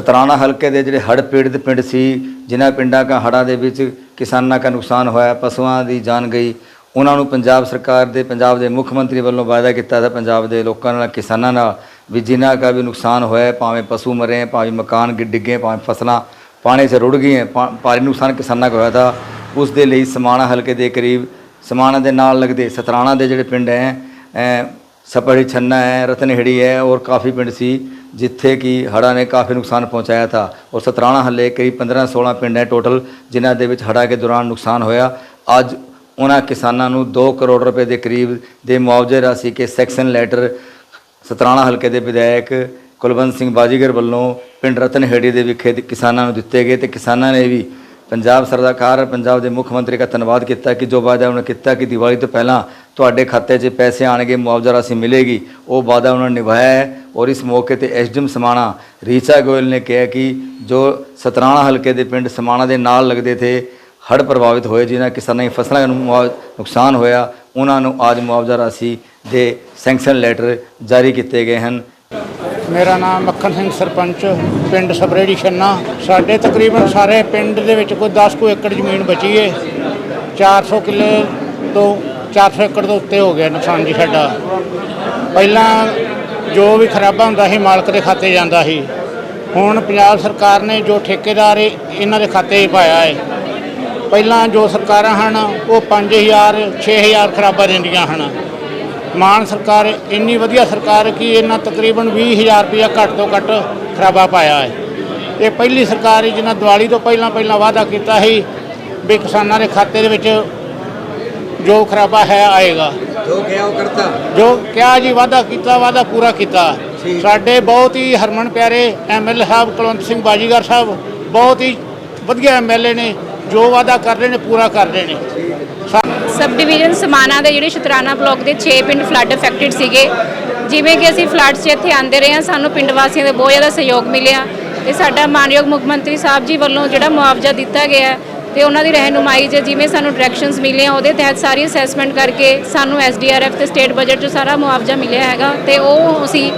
ਸਤਰਾਣਾ ਹਲਕੇ ਦੇ ਜਿਹੜੇ ਹੜ੍ਹ ਪੀੜਤ ਪਿੰਡ ਸੀ ਜਿਨ੍ਹਾਂ ਪਿੰਡਾਂ ਕਾ ਹੜ੍ਹਾਂ ਦੇ ਵਿੱਚ ਕਿਸਾਨਾਂ ਦਾ ਨੁਕਸਾਨ ਹੋਇਆ ਪਸ਼ੂਆਂ ਦੀ ਜਾਨ ਗਈ ਉਹਨਾਂ ਨੂੰ ਪੰਜਾਬ ਸਰਕਾਰ ਦੇ ਪੰਜਾਬ ਦੇ ਮੁੱਖ ਮੰਤਰੀ ਵੱਲੋਂ ਵਾਅਦਾ ਕੀਤਾ ਤਾਂ ਪੰਜਾਬ ਦੇ ਲੋਕਾਂ ਨਾਲ ਕਿਸਾਨਾਂ ਨਾਲ ਵੀ ਜਿਨ੍ਹਾਂ ਦਾ ਵੀ ਨੁਕਸਾਨ ਹੋਇਆ ਭਾਵੇਂ ਪਸ਼ੂ ਮਰੇ ਭਾਵੇਂ ਮਕਾਨ ਡਿੱਗੇ ਭਾਵੇਂ ਫਸਲਾਂ ਪਾਣੀ 'ਚ ਰੁੜ ਗਈਆਂ ਪਾ- ਭਾਰੀ ਨੁਕਸਾਨ ਕਿਸਾਨਾਂ ਦਾ ਹੋਇਆ ਤਾਂ ਉਸ ਦੇ ਲਈ ਸਮਾਣਾ ਹਲਕੇ ਦੇ ਕਰੀਬ ਸਮਾਣਾ ਦੇ ਨਾਲ ਲੱਗਦੇ ਸਤਰਾਣਾ ਦੇ ਜਿਹੜੇ ਪਿੰਡ ਹੈ ਅ, ਸਪੜੀ ਛੰਨਾ ਹੈ ਰਤਨਹੇੜੀ ਹੈ ਔਰ ਕਾਫੀ ਪਿੰਡ ਸੀ। ਜਿੱਥੇ ਕਿ ਹੜ੍ਹਾਂ ਨੇ ਕਾਫੀ ਨੁਕਸਾਨ ਪਹੁੰਚਾਇਆ था ਔਰ ਸਤਰਾਣਾ ਹੱਲੇ ਕਰੀਬ 15 16 ਪਿੰਡ ਹੈ ਟੋਟਲ, ਜਿਨ੍ਹਾਂ ਦੇ ਵਿੱਚ ਹੜ੍ਹਾਂ ਦੇ ਦੌਰਾਨ ਨੁਕਸਾਨ ਹੋਇਆ। ਅੱਜ ਉਹਨਾਂ ਕਿਸਾਨਾਂ ਨੂੰ 2 ਕਰੋੜ ਰੁਪਏ ਦੇ ਕਰੀਬ ਦੇ ਮੁਆਵਜ਼ੇ ਰਾਸ਼ੀ ਕੇ ਸੈਕਸ਼ਨ ਲੈਟਰ ਸਤਰਾਣਾ ਹਲਕੇ ਦੇ ਵਿਧਾਇਕ ਕੁਲਵੰਤ ਸਿੰਘ ਬਾਜੀਗਰ ਵੱਲੋਂ ਪਿੰਡ ਰਤਨਹੇੜੀ ਦੇ ਵਿਖੇ ਕਿਸਾਨਾਂ ਨੂੰ ਦਿੱਤੇ ਗਏ ਤੇ ਕਿਸਾਨਾਂ ਨੇ ਵੀ ਪੰਜਾਬ ਸਰਕਾਰ ਪੰਜਾਬ ਦੇ ਮੁੱਖ ਮੰਤਰੀ ਦਾ ਧੰਨਵਾਦ ਕੀਤਾ ਕਿ ਜੋ ਵਾਅਦਾ ਉਹਨਾਂ ਕੀਤਾ ਕਿ ਦੀਵਾਲੀ ਤੋਂ ਪਹਿਲਾਂ ਤੁਹਾਡੇ ਖਾਤੇ 'ਚ ਪੈਸੇ ਆਣਗੇ ਮੁਆਵਜ਼ਾ ਰਾਸ਼ੀ ਮਿਲੇਗੀ, ਉਹ ਵਾਅਦਾ ਉਹਨਾਂ ਨੇ ਨਿਭਾਇਆ ਹੈ। ਔਰ ਇਸ ਮੌਕੇ ਤੇ ਐਸਡੀਐਮ ਸਮਾਣਾ ਰੀਚਾ ਗੋਇਲ ਨੇ ਕਿਹਾ ਕਿ ਜੋ ਸਤਰਾਣਾ ਹਲਕੇ ਦੇ ਪਿੰਡ ਸਮਾਣਾ ਦੇ ਨਾਲ ਲੱਗਦੇ ਥੇ, ਹੜ੍ਹ ਪ੍ਰਭਾਵਿਤ ਹੋਏ, ਜਿਨ੍ਹਾਂ ਕਿਸਾਨਾਂ ਦੀ ਫਸਲਾਂ ਨੂੰ ਮੁਆ- ਨੁਕਸਾਨ ਹੋਇਆ, ਉਹਨਾਂ ਨੂੰ ਅੱਜ ਮੁਆਵਜ਼ਾ ਰਾਸ਼ੀ ਦੇ ਸੈਂਕਸ਼ਨ ਲੈਟਰ ਜਾਰੀ ਕੀਤੇ ਗਏ ਹਨ। ਮੇਰਾ ਨਾਮ ਮੱਖਣ ਸਿੰਘ ਸਰਪੰਚ, ਪਿੰਡ ਸਬਰੇੜੀ ਛੰਨਾ। ਸਾਡੇ ਤਕਰੀਬਨ ਸਾਰੇ ਪਿੰਡ ਦੇ ਵਿੱਚ ਕੋਈ 10 ਕੁ ਏਕੜ ਜ਼ਮੀਨ ਬਚੀ ਏ। 400 ਕਿੱਲੇ ਤੋਂ 400 ਏਕੜ ਤੋਂ ਉੱਤੇ ਹੋ ਗਿਆ ਨੁਕਸਾਨ ਜੀ ਸਾਡਾ। ਪਹਿਲਾਂ ਜੋ ਵੀ ਖਰਾਬਾ ਹੁੰਦਾ ਸੀ, ਮਾਲਕ ਦੇ ਖਾਤੇ ਜਾਂਦਾ ਸੀ। ਹੁਣ ਪੰਜਾਬ ਸਰਕਾਰ ਨੇ ਜੋ ਠੇਕੇਦਾਰ ਇਹਨਾਂ ਦੇ ਖਾਤੇ 'ਚ ਪਾਇਆ ਹੈ ਪਹਿਲਾਂ ਜੋ ਸਰਕਾਰਾਂ ਹਨ, ਉਹ 5000 6000 ਖਰਾਬਾ ਦਿੰਦੀਆਂ ਹਨ। ਮਾਨ ਸਰਕਾਰ, ਇੰਨੀ ਵਧੀਆ ਸਰਕਾਰ ਕਿ ਇਹਨਾਂ ਤਕਰੀਬਨ 20000 ਰੁਪਇਆ ਘੱਟ ਤੋਂ ਘੱਟ ਖਰਾਬਾ ਪਾਇਆ ਹੈ ਇਹ ਪਹਿਲੀ ਸਰਕਾਰ ਹੈ ਜਿਹਨਾਂ ਦੀਵਾਲੀ ਤੋਂ ਪਹਿਲਾਂ ਪਹਿਲਾਂ ਵਾਅਦਾ ਕੀਤਾ ਸੀ ਵੀ ਕਿਸਾਨਾਂ ਦੇ ਖਾਤੇ ਦੇ ਵਿੱਚ ਜੋ ਖਰਾਬਾ ਹੈ, ਆਏਗਾ। ਜੋ ਗਿਆ ਉਹ ਕਰਤਾ। ਜੋ ਕਿਹਾ ਜੀ ਵਾਅਦਾ ਕੀਤਾ ਵਾਅਦਾ ਪੂਰਾ ਕੀਤਾ। ਸਾਡੇ ਬਹੁਤ ਹੀ ਹਰਮਨ ਪਿਆਰੇ ਐਮਐਲਏ ਸਾਹਿਬ ਕੁਲਵੰਤ ਸਿੰਘ ਬਾਜੀਗਰ ਸਾਹਿਬ ਬਹੁਤ ਹੀ ਵਧੀਆ ਐਮਐਲਏ ਨੇ ਜੋ ਵਾਅਦਾ ਕਰ ਰਹੇ ਨੇ ਪੂਰਾ ਕਰ ਰਹੇ ਨੇ। ਸਬ ਡਿਵੀਜ਼ਨ ਸਮਾਨਾ ਦੇ ਜਿਹੜੇ ਸ਼ਤਰਾਣਾ ਬਲਾਕ ਦੇ 6 ਪਿੰਡ ਫਲੱਡ ਅਫੈਕਟਡ ਸੀਗੇ। ਜਿਵੇਂ ਕਿ ਅਸੀਂ ਫਲੱਡਸ 'ਚ ਇੱਥੇ ਆਂਦੇ ਰਹੇ ਹਾਂ ਸਾਨੂੰ ਪਿੰਡ ਵਾਸੀਆਂ ਦੇ ਬਹੁਤ ਜ਼ਿਆਦਾ ਸਹਿਯੋਗ ਮਿਲਿਆ। ਤੇ ਸਾਡਾ ਮਾਨਯੋਗ ਮੁੱਖ ਮੰਤਰੀ ਸਾਹਿਬ ਜੀ ਵੱਲੋਂ ਜਿਹੜਾ ਮੁਆਵਜ਼ਾ ਦਿੱਤਾ ਗਿਆ ਹੈ ਤੇ ਉਹਨਾਂ ਦੀ ਰਹਿਨੁਮਾਈ 'ਚ ਜਿਵੇਂ ਸਾਨੂੰ ਡਾਇਰੈਕਸ਼ਨਸ ਮਿਲੇ ਆ, ਉਹਦੇ ਤਹਿਤ ਸਾਰੀ ਅਸੈਸਮੈਂਟ ਕਰਕੇ ਸਾਨੂੰ ਐਸਡੀਆਰਐਫ ਤੇ ਸਟੇਟ ਬਜਟ 'ਚ ਸਾਰਾ ਮੁਆਵਜ਼ਾ ਮਿਲਿਆ ਹੈਗਾ ਤੇ ਉਹ ਅਸੀਂ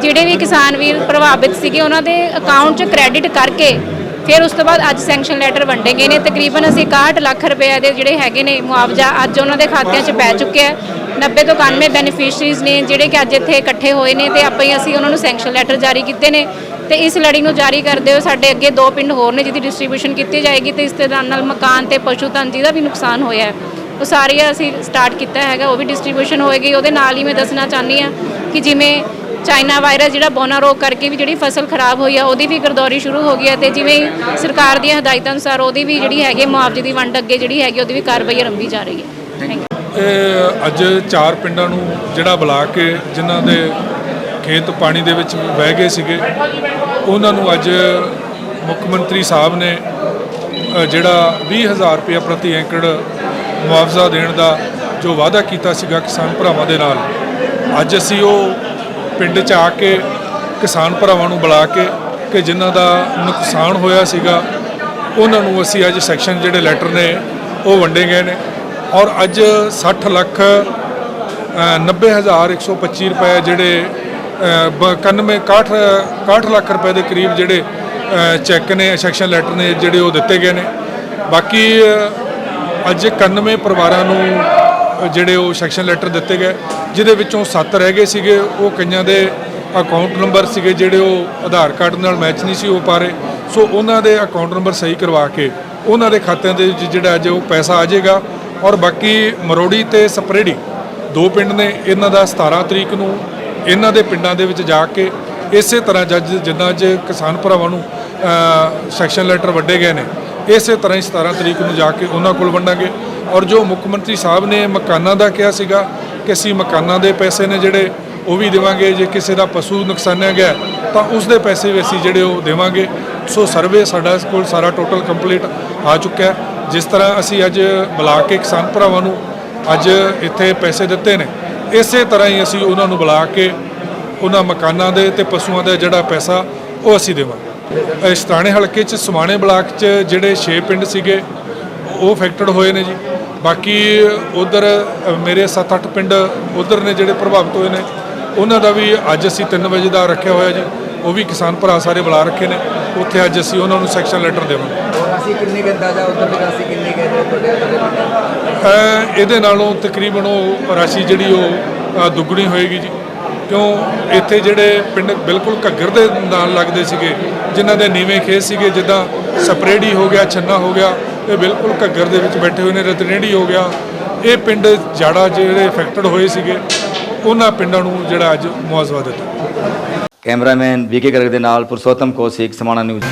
ਜਿਹੜੇ ਵੀ ਕਿਸਾਨ ਵੀਰ ਪ੍ਰਭਾਵਿਤ ਸੀਗੇ, ਉਹਨਾਂ ਦੇ ਅਕਾਊਂਟ 'ਚ ਕ੍ਰੈਡਿਟ ਕਰਕੇ ਫਿਰ ਉਸ ਤੋਂ ਬਾਅਦ ਅੱਜ ਸੈਂਕਸ਼ਨ ਲੈਟਰ ਵੰਡੇ ਗਏ ਨੇ। ਤਕਰੀਬਨ ਅਸੀਂ 61 ਲੱਖ ਰੁਪਏ ਦੇ ਜਿਹੜੇ ਹੈਗੇ ਨੇ ਮੁਆਵਜ਼ਾ ਅੱਜ ਉਹਨਾਂ ਦੇ ਖਾਤਿਆਂ 'ਚ ਪੈ ਚੁੱਕਿਆ ਹੈ। 90 ਤੋਂ 91 ਬੈਨੀਫੀਸ਼ਰੀਜ਼ ਨੇ ਜਿਹੜੇ ਕਿ ਅੱਜ ਇੱਥੇ ਇਕੱਠੇ ਹੋਏ ਨੇ ਤੇ ਆਪਾਂ ਹੀ ਅਸੀਂ ਉਹਨਾਂ ਨੂੰ ਸੈਂਕਸ਼ਨ ਲੈਟਰ ਜਾਰੀ ਕੀਤੇ ਨੇ। ਤੇ ਇਸ ਲੜੀ ਨੂੰ ਜਾਰੀ ਕਰਦੇ ਹੋਏ ਸਾਡੇ ਅੱਗੇ ਦੋ ਪਿੰਡ ਹੋਰ ਨੇ ਜਿਹਦੀ ਡਿਸਟ੍ਰੀਬਿਊਸ਼ਨ ਕੀਤੀ ਜਾਏਗੀ ਤੇ ਇਸ ਦੇ ਨਾਲ ਨਾਲ ਮਕਾਨ ਤੇ ਪਸ਼ੂ ਧਨ ਜਿਹਦਾ ਵੀ ਨੁਕਸਾਨ ਹੋਇਆ ਹੈ। ਉਹ ਸਾਰੀਆਂ ਅਸੀਂ ਸਟਾਰਟ ਕੀਤਾ ਹੈਗਾ ਉਹ ਵੀ ਡਿਸਟ੍ਰੀਬਿਊਸ਼ਨ ਹੋਏਗੀ। ਉਹਦੇ ਨਾਲ ਹੀ ਮੈਂ ਦੱਸਣਾ ਚਾਹੁੰਦੀ ਹਾਂ ਕਿ ਜਿਵੇਂ ਚਾਈਨਾ ਵਾਇਰਸ ਜਿਹੜਾ ਬੋਨਾ ਰੋਗ ਕਰਕੇ ਵੀ ਜਿਹੜੀ ਫਸਲ ਖਰਾਬ ਹੋਈ ਆ ਉਹਦੀ ਵੀ ਗਰਦੌਰੀ ਸ਼ੁਰੂ ਹੋ ਗਈ ਹੈ ਤੇ ਜਿਵੇਂ ਹੀ ਸਰਕਾਰ ਦੀਆਂ ਹਦਾਇਤਾਂ ਅਨੁਸਾਰ ਉਹਦੀ ਵੀ ਜਿਹੜੀ ਹੈਗੀ ਮੁਆਵਜ਼ੇ ਦੀ ਵੰਡ ਅੱਗੇ ਜਿਹੜੀ ਹੈਗੀ ਉਹਦੀ ਵੀ ਕਾਰਵਾਈ ਆਰੰਭੀ ਜਾ ਰਹੀ ਹੈ। ਥੈਂਕ ਯੂ ਇਹ ਅੱਜ ਚਾਰ ਪਿੰਡਾਂ ਨੂੰ ਜਿਹੜਾ ਬੁਲਾ ਕੇ ਜਿਨ੍ਹਾਂ ਦੇ ਖੇਤ ਪਾਣੀ ਦੇ ਵਿੱਚ ਵਹਿ ਗਏ ਸੀਗੇ। ਉਹਨਾਂ ਨੂੰ ਅੱਜ ਮੁੱਖ ਮੰਤਰੀ ਸਾਹਿਬ ਨੇ ਅ, ਜਿਹੜਾ 20000 ਰੁਪਏ ਪ੍ਰਤੀ ਏਕੜ ਮੁਆਵਜ਼ਾ ਦੇਣ ਦਾ ਜੋ ਵਾਅਦਾ ਕੀਤਾ ਸੀਗਾ ਕਿਸਾਨ ਭਰਾਵਾਂ ਦੇ ਨਾਲ। ਅੱਜ ਅਸੀਂ ਉਹ ਪਿੰਡ 'ਚ ਆ ਕੇ ਕਿਸਾਨ ਭਰਾਵਾਂ ਨੂੰ ਬੁਲਾ ਕੇ ਕਿ ਜਿਨ੍ਹਾਂ ਦਾ ਨੁਕਸਾਨ ਹੋਇਆ ਸੀਗਾ ਉਹਨਾਂ ਨੂੰ ਅਸੀਂ ਅੱਜ ਸੈਕਸ਼ਨ ਜਿਹੜੇ ਲੈਟਰ ਨੇ ਉਹ ਵੰਡੇ ਗਏ ਨੇ। ਔਰ ਅੱਜ 60 ਲੱਖ ਅ, 90125 ਰੁਪਏ ਜਿਹੜੇ 91 61 61 ਲੱਖ ਰੁਪਏ ਦੇ ਕਰੀਬ ਜਿਹੜੇ ਚੈੱਕ ਨੇ, ਸੈਕਸ਼ਨ ਲੈਟਰ ਨੇ ਜਿਹੜੇ ਉਹ ਦਿੱਤੇ ਗਏ ਨੇ। ਬਾਕੀ ਅੱਜ 91 ਪਰਿਵਾਰਾਂ ਨੂੰ ਜਿਹੜੇ ਉਹ ਸੈਕਸ਼ਨ ਲੈਟਰ ਦਿੱਤੇ ਗਏ, ਜਿਹਦੇ ਵਿੱਚੋਂ 7 ਰਹਿ ਗਏ ਸੀਗੇ। ਉਹ ਕਈਆਂ ਦੇ ਅਕਾਊਂਟ ਨੰਬਰ ਸੀਗੇ ਜਿਹੜੇ ਉਹ ਆਧਾਰ ਕਾਰਡ ਨਾਲ ਮੈਚ ਨਹੀਂ ਸੀ ਹੋ ਪਾ ਰਹੇ। ਸੋ ਉਹਨਾਂ ਦੇ ਅਕਾਊਂਟ ਨੰਬਰ ਸਹੀ ਕਰਵਾ ਕੇ ਉਹਨਾਂ ਦੇ ਖਾਤਿਆਂ ਦੇ ਵਿੱਚ ਜਿਹੜਾ ਅੱਜ ਉਹ ਪੈਸਾ ਆ ਜਾਏਗਾ। ਔਰ ਬਾਕੀ ਮਰੋੜੀ ਤੇ ਸਪਰੇੜੀ, ਦੋ ਪਿੰਡ ਨੇ। ਇਹਨਾਂ ਦਾ 17 ਤਰੀਕ ਨੂੰ ਇਹਨਾਂ ਦੇ ਪਿੰਡਾਂ ਦੇ ਵਿੱਚ ਜਾ ਕੇ ਇਸੇ ਤਰ੍ਹਾਂ ਜੱਜ ਜਿੱਦਾਂ ਅੱਜ ਕਿਸਾਨ ਭਰਾਵਾਂ ਨੂੰ ਸੈਕਸ਼ਨ ਲੈਟਰ ਵੱਡੇ ਗਏ ਨੇ, ਇਸੇ ਤਰ੍ਹਾਂ ਹੀ 17 ਤਰੀਕ ਨੂੰ ਜਾ ਕੇ ਉਹਨਾਂ ਕੋਲ ਵੰਡਾਂਗੇ। ਔਰ ਜੋ ਮੁੱਖ ਮੰਤਰੀ ਸਾਹਿਬ ਨੇ ਮਕਾਨਾਂ ਦਾ ਕਿਹਾ ਸੀਗਾ ਕਿ ਅਸੀਂ ਮਕਾਨਾਂ ਦੇ ਪੈਸੇ ਨੇ ਜਿਹੜੇ ਉਹ ਵੀ ਦੇਵਾਂਗੇ, ਜੇ ਕਿਸੇ ਦਾ ਪਸ਼ੂ ਨੁਕਸਾਨਿਆ ਗਿਆ, ਤਾਂ ਉਸ ਦੇ ਪੈਸੇ ਵੀ ਅਸੀਂ ਜਿਹੜੇ ਉਹ ਦੇਵਾਂਗੇ। ਸੋ ਸਰਵੇ ਸਾਡਾ ਕੋਲ ਸਾਰਾ ਟੋਟਲ ਕੰਪਲੀਟ ਆ ਚੁੱਕਿਆ ਜਿਸ ਤਰ੍ਹਾਂ ਅਸੀਂ ਅੱਜ ਬੁਲਾ ਕੇ ਕਿਸਾਨ ਭਰਾਵਾਂ ਨੂੰ ਅੱਜ ਇੱਥੇ ਪੈਸੇ ਦਿੱਤੇ ਨੇ ਇਸੇ ਤਰ੍ਹਾਂ ਹੀ ਅਸੀਂ ਉਹਨਾਂ ਨੂੰ ਬੁਲਾ ਕੇ ਉਹਨਾਂ ਮਕਾਨਾਂ ਦੇ ਤੇ ਪਸ਼ੂਆਂ ਦਾ ਜਿਹੜਾ ਪੈਸਾ ਉਹ ਅਸੀਂ ਦੇਵਾਂਗੇ। ਇਸ ਸਤਾਣੇ ਹਲਕੇ 'ਚ ਸਮਾਣੇ ਬਲਾਕ 'ਚ ਜਿਹੜੇ 6 ਪਿੰਡ ਸੀਗੇ, ਉਹ ਅਫੈਕਟਡ ਹੋਏ ਨੇ ਜੀ। ਬਾਕੀ ਉਧਰ ਮੇਰੇ 7-8 ਪਿੰਡ ਉਧਰ ਨੇ ਜਿਹੜੇ ਪ੍ਰਭਾਵਿਤ ਹੋਏ ਨੇ। ਉਹਨਾਂ ਦਾ ਵੀ ਅੱਜ ਅਸੀਂ 3 ਵਜੇ ਦਾ ਰੱਖਿਆ ਹੋਇਆ ਜੀ। ਉਹ ਵੀ ਕਿਸਾਨ ਭਰਾ ਸਾਰੇ ਬੁਲਾ ਰੱਖੇ ਨੇ। ਉੱਥੇ ਅੱਜ ਅਸੀਂ ਉਹਨਾਂ ਨੂੰ ਸੈਕਸ਼ਨ ਲੈਟਰ ਦੇਵਾਂਗੇ। ਅਸੀਂ ਕਿੰਨੀ ਕੁ ਅੰਦਾਜ਼ਾ ਉਧਰ ਦੀ ਰਾਸ਼ੀ ਕਿੰਨੀ ਕੁ ਹੈ ਤੁਹਾਡੇ ਤੁਹਾਡੇ ਅ, ਇਹਦੇ ਨਾਲੋਂ ਤਕਰੀਬਨ ਉਹ ਰਾਸ਼ੀ ਜਿਹੜੀ ਉਹ ਦੁੱਗਣੀ ਹੋਏਗੀ ਜੀ। ਕਿਉਂ? ਇੱਥੇ ਜਿਹੜੇ ਪਿੰਡ ਬਿਲਕੁਲ ਘੱਗਰ ਦੇ ਨਾਲ ਲੱਗਦੇ ਸੀਗੇ ਜਿਨ੍ਹਾਂ ਦੇ ਨੀਵੇਂ ਖੇਤ ਸੀਗੇ ਜਿੱਦਾਂ ਸਪਰੇਡੀ ਹੋ ਗਿਆ ਛੰਨਾ ਹੋ ਗਿਆ ਇਹ ਬਿਲਕੁਲ ਘੱਗਰ ਦੇ ਵਿੱਚ ਬੈਠੇ ਹੋਏ ਨੇ ਰਤਨੇੜੀ ਹੋ ਗਿਆ। ਇਹ ਪਿੰਡ ਜਾੜਾ ਜਿਹੜੇ ਇਫੈਕਟਡ ਹੋਏ ਸੀਗੇ ਉਹਨਾਂ ਪਿੰਡਾਂ ਨੂੰ ਜਿਹੜਾ ਅੱਜ ਮੁਆਵਜ਼ਾ ਦਿੱਤਾ। ਕੈਮਰਾਮੈਨ ਵੀਕੇ ਗਰਗ ਦੇ ਨਾਲ ਪੁਰਸ਼ੋਤਮ ਕੌਸ਼ਿਕ ਸਮਾਣਾ ਨਿਊਜ਼।